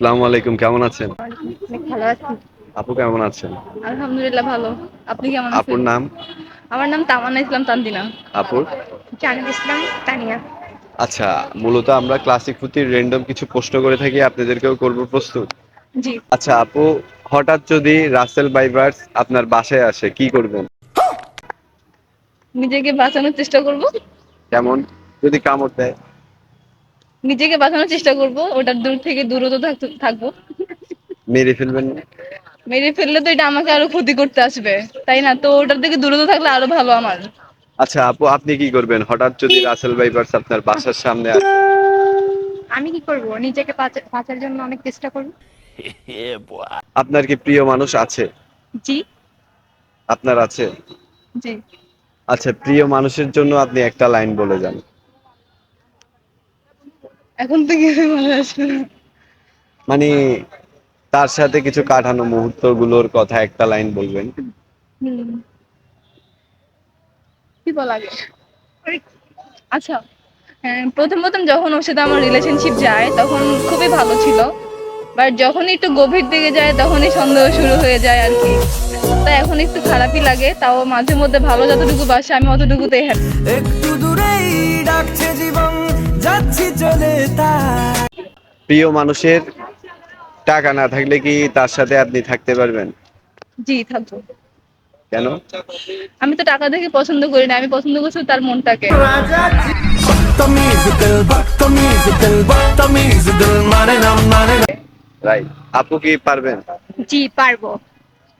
আসসালামু আলাইকুম কেমন আছেন? ভালো আছি। আপু কেমন আছেন? আলহামদুলিল্লাহ ভালো। আপনি কেমন আপুর নাম? আমার নাম তামান্না ইসলাম তানদিনা আপুর? জানিদ ইসলাম তানিয়া। আচ্ছা মূলত আমরা ক্লাসিক ফুতির র্যান্ডম কিছু প্রশ্ন করে থাকি আপনাদেরকেও করব প্রস্তুত। জি। আচ্ছা আপু হঠাৎ যদি রাসেল বাইভার্স আপনার বাসায় আসে কি করবেন? নিজেকে বাঁচানোর চেষ্টা করব। যেমন যদি কামড় দেয়। নিজেকে বাঁচানোর চেষ্টা করব ওটার দূর থেকে দূরত থাকব। মেরে ফেলবেন না? মেরে ফেললে তো এটা আমাকে আরও ক্ষতি করতে আসবে তাই না? তো ওটার থেকে দূরত থাকলে আরও ভালো আমার। আচ্ছা আপু আপনি কি করবেন? হঠাৎ যদি রাসেল বাইভার্স আপনার বাসার সামনে আসে আমি কি করব? নিজেকে বাঁচার জন্য অনেক চেষ্টা করব। আপনার কি প্রিয় মানুষ আছে? জি। আপনার আছে? জি। আচ্ছা প্রিয় মানুষের জন্য আপনি একটা লাইন বলে যান। এখন থেকে ভালো আসবে না। মানে তার সাথে কিছু কাটানো মুহূর্তগুলোর কথা একটা লাইন বলবেন? কি বলা আচ্ছা হ্যাঁ, প্রথম প্রথম যখন ওর সাথে আমার রিলেশনশিপ যায় তখন খুবই ভালো ছিল। বাট যখন একটু গভীর দিকে যায় তখনই সন্দেহ শুরু হয়ে যায় আর কি। তাই এখন একটু খারাপই লাগে তাও মাঝে মধ্যে ভালো যতটুকু বাসে আমি অতটুকুতেই হ্যাপি একটু দূরেই ডাকছে যাচ্ছি চলে তাই প্রিয় মানুষের টাকা না থাকলে কি তার সাথে আপনি থাকতে পারবেন? জি থাকব। কেন? আমি তো টাকা দেখে পছন্দ করি না আমি পছন্দ করছি তার মনটাকে। মানে মানে রাইট আপু কি পারবেন? জি পারব।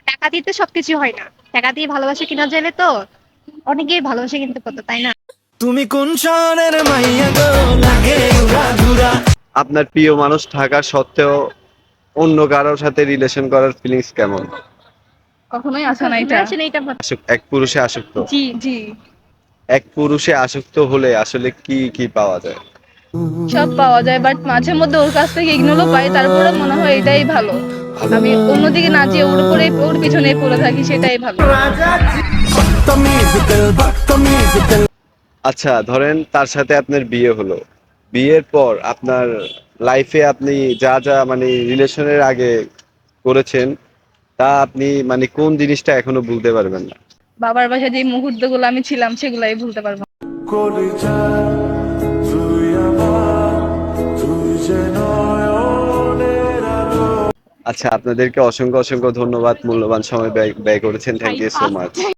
টাকা দিয়ে তো সবকিছু হয় না। টাকা দিয়ে ভালোবাসা কিনা যাবে তো? অনেকেই ভালোবাসা কিনতে পারতো তাই না? তুমি কোন শহরের মাইয়া গো? লাগে উড়া আপনার প্রিয় মানুষ থাকা সত্ত্বেও অন্য কারোর সাথে রিলেশন করার ফিলিংস কেমন? কখনোই আসে না এটা। আসলে এটা আসক- এক পুরুষে আসক্ত জি জি। এক পুরুষে আসক্ত হলে আসলে কি কি পাওয়া যায়? সব পাওয়া যায় বাট মাঝে মধ্যে ওর কাছ থেকে ইগনোরও পাই তারপরে মনে হয় এটাই ভালো। আমি অন্যদিকে না যেয়ে ওর উপরে ওর পিছনে পড়ে থাকি সেটাই ভালো। আচ্ছা ধরেন তার সাথে আপনার বিয়ে হলো। বিয়ের পর আপনার লাইফে আপনি যা যা মানে রিলেশনের আগে করেছেন তা আপনি মানে কোন জিনিসটা এখনও ভুলতে পারবেন না? বাবার বাসায় যে মুহূর্তগুলো আমি ছিলাম সেগুলাই ভুলতে পারব আচ্ছা আপনাদেরকে অসংখ্য অসংখ্য ধন্যবাদ মূল্যবান সময় ব্যয় ব্যয় করেছেন। Thank you so much